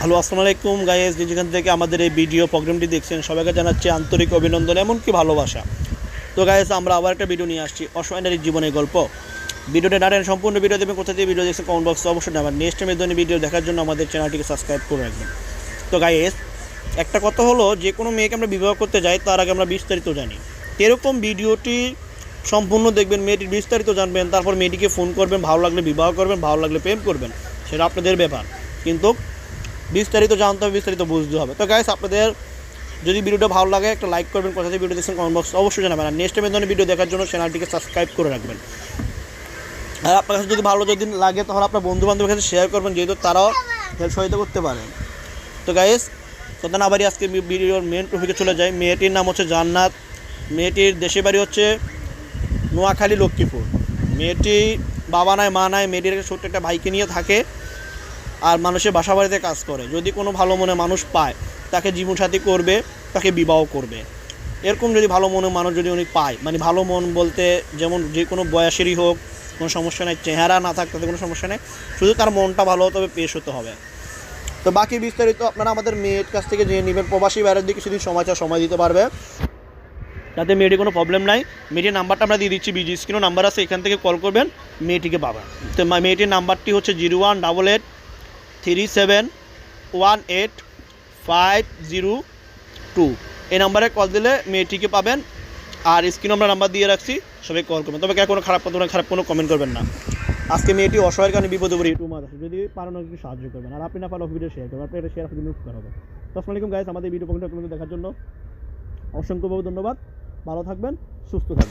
Hello, আসসালামু আলাইকুম guys যেখান থেকে আমাদের এই ভিডিও প্রোগ্রামটি দেখছেন, সবাইকে জানাচ্ছি আন্তরিক অভিনন্দন এমনকি ভালোবাসা। তো গাইজ আমরা আবার একটা ভিডিও নিয়ে আসছি অসহায় নারীর জীবনের গল্প। ভিডিওটা নারেন সম্পূর্ণ ভিডিও দেবেন কোথা থেকে ভিডিও দেখছেন কমেন্ট বক্সে অবশ্যই নেবেন নেক্সট টাইমের জন্য ভিডিও দেখার জন্য আমাদের চ্যানেলটিকে সাবস্ক্রাইব করে রাখবেন। তো গাইজ একটা কথা হলো, যে কোনো মেয়েকে আমরা বিবাহ করতে যাই, তার আগে আমরা বিস্তারিত জানি। এরকম ভিডিওটি সম্পূর্ণ দেখবেন মেয়েটির বিস্তারিত জানবেন, তারপর মেয়েটিকে ফোন করবেন, ভালো লাগলে বিবাহ করবেন, ভালো লাগলে প্রেম করবেন, সেটা আপনাদের ব্যাপার। কিন্তু বিস্তারিত জানতে হবে, বিস্তারিত বুঝতে হবে। তো গাইস আপনাদের যদি ভিডিওটা ভালো লাগে, একটা লাইক করবেন, কোথা থেকে ভিডিও দেখছেন কমেন্ট বক্স অবশ্যই জানাবেন। আর নেক্সট ধরনের ভিডিও দেখার জন্য চ্যানেলটিকে সাবস্ক্রাইব করে রাখবেন। আর আপনার কাছে যদি ভালো যদি লাগে, তাহলে আপনার বন্ধু বান্ধবের কাছে শেয়ার করবেন, যেহেতু তারাও হেল্প সহায়তা করতে পারে। তো গাইস কথা আবারই আজকে ভিডিওর মেন টপিকে চলে যায় মেয়েটির নাম হচ্ছে জান্নাত। মেয়েটির দেশের বাড়ি হচ্ছে নোয়াখালী, লক্ষ্মীপুর। মেয়েটি বাবা নাই, মা নাই, মেয়েটির ছোট্ট একটা ভাইকে নিয়ে থাকে। আর মানুষের বাসা বাড়িতে কাজ করে। যদি কোনো ভালো মনে মানুষ পায়, তাকে জীবনসাথী করবে, তাকে বিবাহ করবে। এরকম যদি ভালো মনে মানুষ যদি উনি পায় মানে ভালো মন বলতে যেমন যে কোনো বয়সেরই হোক, কোনো সমস্যা নেই, চেহারা না থাক, তাতে কোনো সমস্যা নেই, শুধু তার মনটা ভালো হতে হবে পেশ হতে হবে। তো বাকি বিস্তারিত আপনারা আমাদের মেয়ের কাছ থেকে জেনে নেবেন। প্রবাসী বাইরের দিকে সেদিন সময় চাও, সময় দিতে পারবে। যাতে মেয়েটির কোনো প্রবলেম নাই। মেয়েটির নাম্বারটা আমরা দিয়ে দিচ্ছি বিজি স্ক্রিনও নাম্বার আছে, এখান থেকে কল করবেন, মেয়েটিকে পাবেন। তো মেয়েটির নাম্বারটি হচ্ছে zero one double eight three seven one eight five zero two এই নাম্বারে কল দিলে মেয়েটিকে পাবেন আর স্ক্রিন আমরা নাম্বার দিয়ে রাখছি, সবাই কল করবেন। তবে কোনো খারাপ কথা খারাপ কোনো কমেন্ট করবেন না। আজকে মেয়েটি অসহায়ের কারণে বিপদে পড়ে। মাছ আছে, যদি পারেন একটু সাহায্য করবেন। আর আপনি না পারলে ভিডিও শেয়ার করবেন, আপনি এটা শেয়ার করলে উপকার হবে তো আসসালামু গাইস আমাদের ভিডিও প্রোগ্রামটা দেখার জন্য অসংখ্যভাবে ধন্যবাদ। ভালো থাকবেন, সুস্থ থাকবেন।